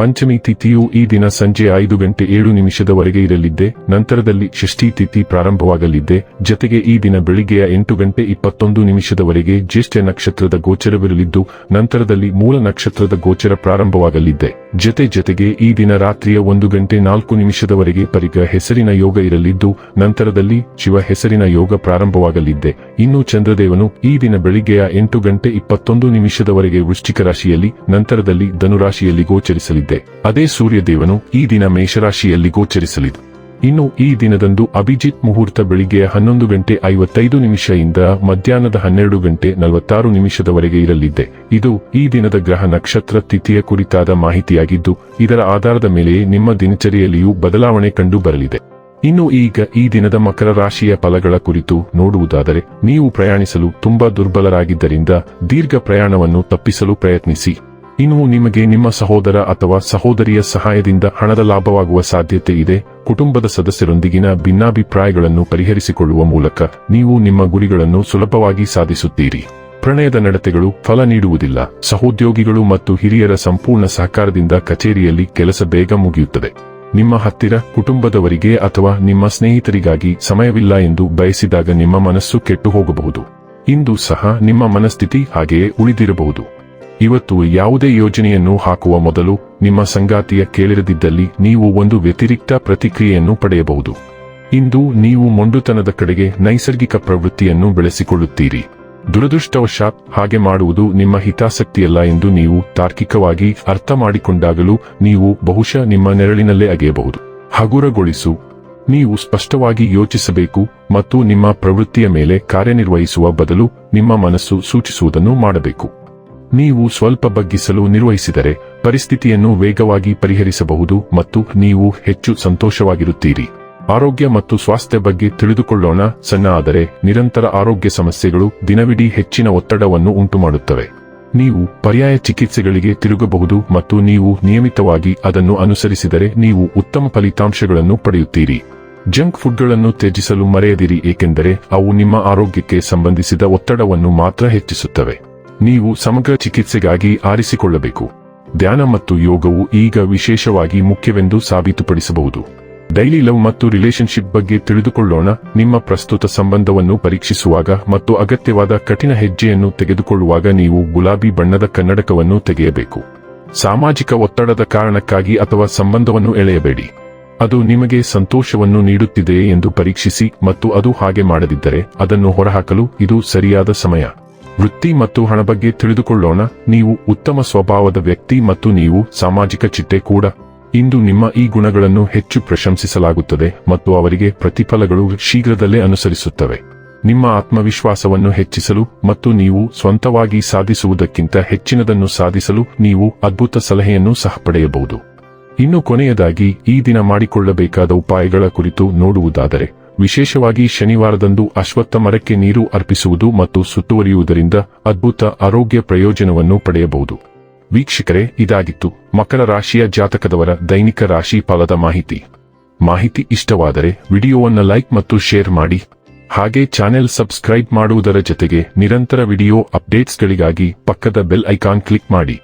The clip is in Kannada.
ಪಂಚಮಿ ತಿಥಿಯು ಈ ದಿನ ಸಂಜೆ ಐದು ಗಂಟೆ ಏಳು ನಿಮಿಷದವರೆಗೆ ಇರಲಿದ್ದೆ, ನಂತರದಲ್ಲಿ ಷಷ್ಠಿ ತಿಥಿ ಪ್ರಾರಂಭವಾಗಲಿದ್ದೆ, ಜತೆಗೆ ಈ ದಿನ ಬೆಳಿಗ್ಗೆಯ ಎಂಟು ಗಂಟೆ ಇಪ್ಪತ್ತೊಂದು ನಿಮಿಷದವರೆಗೆ ಜ್ಯೇಷ್ಠ ನಕ್ಷತ್ರದ ಗೋಚರವಿರಲಿದ್ದು, ನಂತರದಲ್ಲಿ ಮೂಲ ನಕ್ಷತ್ರದ ಗೋಚರ ಪ್ರಾರಂಭವಾಗಲಿದ್ದೆ. ಜತೆ ಜತೆಗೆ ಈ ದಿನ ರಾತ್ರಿಯ ಒಂದು ಗಂಟೆ ನಾಲ್ಕು ನಿಮಿಷದವರೆಗೆ ಪರಿಗ ಹೆಸರಿನ ಯೋಗ ಇರಲಿದ್ದು, ನಂತರದಲ್ಲಿ ಶಿವ ಹೆಸರಿನ ಯೋಗ ಪ್ರಾರಂಭವಾಗಲಿದ್ದೆ. ಇನ್ನು ಚಂದ್ರದೇವನು ಈ ದಿನ ಬೆಳಿಗ್ಗೆಯ ಎಂಟು ಗಂಟೆ ಇಪ್ಪತ್ತೊಂದು ನಿಮಿಷದವರೆಗೆ ವೃಶ್ಚಿಕ ರಾಶಿಯಲ್ಲಿ, ನಂತರದಲ್ಲಿ ಧನುರಾಶಿಯಲ್ಲಿ ಗೋಚರಿಸಲಿದ್ದೆ. ಅದೇ ಸೂರ್ಯದೇವನು ಈ ದಿನ ಮೇಷರಾಶಿಯಲ್ಲಿ ಗೋಚರಿಸಲಿದೆ. ಇನ್ನು ಈ ದಿನದಂದು ಅಭಿಜಿತ್ ಮುಹೂರ್ತ ಬೆಳಿಗ್ಗೆ ಹನ್ನೊಂದು ಗಂಟೆ ಐವತ್ತೈದು ನಿಮಿಷದಿಂದ ಮಧ್ಯಾಹ್ನದ ಹನ್ನೆರಡು ಗಂಟೆ ನಲವತ್ತಾರು ನಿಮಿಷದವರೆಗೆ ಇರಲಿದ್ದೆ ಇದು ಈ ದಿನದ ಗ್ರಹ ನಕ್ಷತ್ರ ತಿಥಿಯ ಕುರಿತಾದ ಮಾಹಿತಿಯಾಗಿದ್ದು, ಇದರ ಆಧಾರದ ಮೇಲೆಯೇ ನಿಮ್ಮ ದಿನಚರಿಯಲ್ಲಿಯೂ ಬದಲಾವಣೆ ಕಂಡು ಬರಲಿದೆ. ಇನ್ನು ಈಗ ಈ ದಿನದ ಮಕರ ರಾಶಿಯ ಫಲಗಳ ಕುರಿತು ನೋಡುವುದಾದರೆ, ನೀವು ಪ್ರಯಾಣಿಸಲು ತುಂಬಾ ದುರ್ಬಲರಾಗಿದ್ದರಿಂದ ದೀರ್ಘ ಪ್ರಯಾಣವನ್ನು ತಪ್ಪಿಸಲು ಪ್ರಯತ್ನಿಸಿ. ಇನ್ನು ನಿಮಗೆ ನಿಮ್ಮ ಸಹೋದರ ಅಥವಾ ಸಹೋದರಿಯ ಸಹಾಯದಿಂದ ಹಣದ ಲಾಭವಾಗುವ ಸಾಧ್ಯತೆ ಇದೆ, ಕುಟುಂಬದ ಸದಸ್ಯರೊಂದಿಗಿನ ಭಿನ್ನಾಭಿಪ್ರಾಯಗಳನ್ನು ಪರಿಹರಿಸಿಕೊಳ್ಳುವ ಮೂಲಕ ನೀವು ನಿಮ್ಮ ಗುರಿಗಳನ್ನು ಸುಲಭವಾಗಿ ಸಾಧಿಸುತ್ತೀರಿ. ಪ್ರಣಯದ ನಡತೆಗಳು ಫಲ ನೀಡುವುದಿಲ್ಲ. ಸಹೋದ್ಯೋಗಿಗಳು ಮತ್ತು ಹಿರಿಯರ ಸಂಪೂರ್ಣ ಸಹಕಾರದಿಂದ ಕಚೇರಿಯಲ್ಲಿ ಕೆಲಸ ಬೇಗ ಮುಗಿಯುತ್ತದೆ. ನಿಮ್ಮ ಹತ್ತಿರ ಕುಟುಂಬದವರಿಗೆ ಅಥವಾ ನಿಮ್ಮ ಸ್ನೇಹಿತರಿಗಾಗಿ ಸಮಯವಿಲ್ಲ ಎಂದು ಬಯಸಿದಾಗ ನಿಮ್ಮ ಮನಸ್ಸು ಕೆಟ್ಟು ಹೋಗಬಹುದು ಇಂದು ಸಹ ನಿಮ್ಮ ಮನಸ್ಥಿತಿ ಹಾಗೆಯೇ ಉಳಿದಿರಬಹುದು. ಇವತ್ತು ಯಾವುದೇ ಯೋಜನೆಯನ್ನು ಹಾಕುವ ಮೊದಲು ನಿಮ್ಮ ಸಂಗಾತಿಯ ಕೇಳಿರದಿದ್ದಲ್ಲಿ ನೀವು ಒಂದು ವ್ಯತಿರಿಕ್ತ ಪ್ರತಿಕ್ರಿಯೆಯನ್ನು ಪಡೆಯಬಹುದು. ಇಂದು ನೀವು ಮೊಂಡುತನದ ಕಡೆಗೆ ನೈಸರ್ಗಿಕ ಪ್ರವೃತ್ತಿಯನ್ನು ಬೆಳೆಸಿಕೊಳ್ಳುತ್ತೀರಿ. ದುರದೃಷ್ಟವಶಾತ್ ಹಾಗೆ ಮಾಡುವುದು ನಿಮ್ಮ ಹಿತಾಸಕ್ತಿಯಲ್ಲ ಎಂದು ನೀವು ತಾರ್ಕಿಕವಾಗಿ ಅರ್ಥ ಮಾಡಿಕೊಂಡಾಗಲೂ ನೀವು ಬಹುಶಃ ನಿಮ್ಮ ನೆರಳಿನಲ್ಲೇ ಅಗೆಯಬಹುದು. ಹಗುರಗೊಳಿಸು. ನೀವು ಸ್ಪಷ್ಟವಾಗಿ ಯೋಚಿಸಬೇಕು ಮತ್ತು ನಿಮ್ಮ ಪ್ರವೃತ್ತಿಯ ಮೇಲೆ ಕಾರ್ಯನಿರ್ವಹಿಸುವ ಬದಲು ನಿಮ್ಮ ಮನಸ್ಸು ಸೂಚಿಸುವುದನ್ನು ಮಾಡಬೇಕು. ನೀವು ಸ್ವಲ್ಪ ಬಗ್ಗಿಸಲು ನಿರ್ವಹಿಸಿದರೆ ಪರಿಸ್ಥಿತಿಯನ್ನು ವೇಗವಾಗಿ ಪರಿಹರಿಸಬಹುದು ಮತ್ತು ನೀವು ಹೆಚ್ಚು ಸಂತೋಷವಾಗಿರುತ್ತೀರಿ. ಆರೋಗ್ಯ ಮತ್ತು ಸ್ವಾಸ್ಥ್ಯ ಬಗ್ಗೆ ತಿಳಿದುಕೊಳ್ಳೋಣ. ಸಣ್ಣ ಆದರೆ ನಿರಂತರ ಆರೋಗ್ಯ ಸಮಸ್ಯೆಗಳು ದಿನವಿಡೀ ಹೆಚ್ಚಿನ ಒತ್ತಡವನ್ನು ಉಂಟುಮಾಡುತ್ತವೆ. ನೀವು ಪರ್ಯಾಯ ಚಿಕಿತ್ಸೆಗಳಿಗೆ ತಿರುಗಬಹುದು ಮತ್ತು ನೀವು ನಿಯಮಿತವಾಗಿ ಅದನ್ನು ಅನುಸರಿಸಿದರೆ ನೀವು ಉತ್ತಮ ಫಲಿತಾಂಶಗಳನ್ನು ಪಡೆಯುತ್ತೀರಿ. ಜಂಕ್ ಫುಡ್ಗಳನ್ನು ತ್ಯಜಿಸಲು ಮರೆಯದಿರಿ ಏಕೆಂದರೆ ಅವು ನಿಮ್ಮ ಆರೋಗ್ಯಕ್ಕೆ ಸಂಬಂಧಿಸಿದ ಒತ್ತಡವನ್ನು ಮಾತ್ರ ಹೆಚ್ಚಿಸುತ್ತವೆ. ನೀವು ಸಮಗ್ರ ಚಿಕಿತ್ಸೆಗಾಗಿ ಆರಿಸಿಕೊಳ್ಳಬೇಕು. ಧ್ಯಾನ ಮತ್ತು ಯೋಗವು ಈಗ ವಿಶೇಷವಾಗಿ ಮುಖ್ಯವೆಂದು ಸಾಬೀತುಪಡಿಸಬಹುದು. ಡೈಲಿ ಲವ್ ಮತ್ತು ರಿಲೇಶನ್ಶಿಪ್ ಬಗ್ಗೆ ತಿಳಿದುಕೊಳ್ಳೋಣ. ನಿಮ್ಮ ಪ್ರಸ್ತುತ ಸಂಬಂಧವನ್ನು ಪರೀಕ್ಷಿಸುವಾಗ ಮತ್ತು ಅಗತ್ಯವಾದ ಕಠಿಣ ಹೆಜ್ಜೆಯನ್ನು ತೆಗೆದುಕೊಳ್ಳುವಾಗ ನೀವು ಗುಲಾಬಿ ಬಣ್ಣದ ಕನ್ನಡಕವನ್ನು ತೆಗೆಯಬೇಕು. ಸಾಮಾಜಿಕ ಒತ್ತಡದ ಕಾರಣಕ್ಕಾಗಿ ಅಥವಾ ಸಂಬಂಧವನ್ನು ಎಳೆಯಬೇಡಿ. ಅದು ನಿಮಗೆ ಸಂತೋಷವನ್ನು ನೀಡುತ್ತಿದೆಯೇ ಎಂದು ಪರೀಕ್ಷಿಸಿ ಮತ್ತು ಅದು ಹಾಗೆ ಮಾಡದಿದ್ದರೆ ಅದನ್ನು ಹೊರಹಾಕಲು ಇದು ಸರಿಯಾದ ಸಮಯ. ವೃತ್ತಿ ಮತ್ತು ಹಣ ಬಗ್ಗೆ ತಿಳಿದುಕೊಳ್ಳೋಣ. ನೀವು ಉತ್ತಮ ಸ್ವಭಾವದ ವ್ಯಕ್ತಿ ಮತ್ತು ನೀವು ಸಾಮಾಜಿಕ ಚಿಟ್ಟೆ ಕೂಡ. ಇಂದು ನಿಮ್ಮ ಈ ಗುಣಗಳನ್ನು ಹೆಚ್ಚು ಪ್ರಶಂಸಿಸಲಾಗುತ್ತದೆ ಮತ್ತು ಅವರಿಗೆ ಪ್ರತಿಫಲಗಳು ಶೀಘ್ರದಲ್ಲೇ ಅನುಸರಿಸುತ್ತವೆ. ನಿಮ್ಮ ಆತ್ಮವಿಶ್ವಾಸವನ್ನು ಹೆಚ್ಚಿಸಲು ಮತ್ತು ನೀವು ಸ್ವಂತವಾಗಿ ಸಾಧಿಸುವುದಕ್ಕಿಂತ ಹೆಚ್ಚಿನದನ್ನು ಸಾಧಿಸಲು ನೀವು ಅದ್ಭುತ ಸಲಹೆಯನ್ನು ಸಹ ಪಡೆಯಬಹುದು. ಇನ್ನು ಕೊನೆಯದಾಗಿ, ಈ ದಿನ ಮಾಡಿಕೊಳ್ಳಬೇಕಾದ ಉಪಾಯಗಳ ಕುರಿತು ನೋಡುವುದಾದರೆ ವಿಶೇಷವಾಗಿ ಶನಿವಾರದಂದು ಅಶ್ವತ್ಥ ಮರಕ್ಕೆ ನೀರು ಅರ್ಪಿಸುವುದು ಮತ್ತು ಸುತ್ತುವರಿಯುವುದರಿಂದ ಅದ್ಭುತ ಆರೋಗ್ಯ ಪ್ರಯೋಜನವನ್ನು ಪಡೆಯಬಹುದು. ವೀಕ್ಷಕರೇ, ಇದಾಗಿತ್ತು ಮಕರ ರಾಶಿಯ ಜಾತಕದವರ ದೈನಿಕ ರಾಶಿ ಫಲದ ಮಾಹಿತಿ. ಮಾಹಿತಿ ಇಷ್ಟವಾದರೆ ವಿಡಿಯೋವನ್ನು ಲೈಕ್ ಮತ್ತು ಶೇರ್ ಮಾಡಿ. ಹಾಗೆ ಚಾನೆಲ್ ಸಬ್ಸ್ಕ್ರೈಬ್ ಮಾಡುವುದರ ಜೊತೆಗೆ ನಿರಂತರ ವಿಡಿಯೋ ಅಪ್ಡೇಟ್ಸ್ಗಳಿಗಾಗಿ ಪಕ್ಕದ ಬೆಲ್ ಐಕಾನ್ ಕ್ಲಿಕ್ ಮಾಡಿ.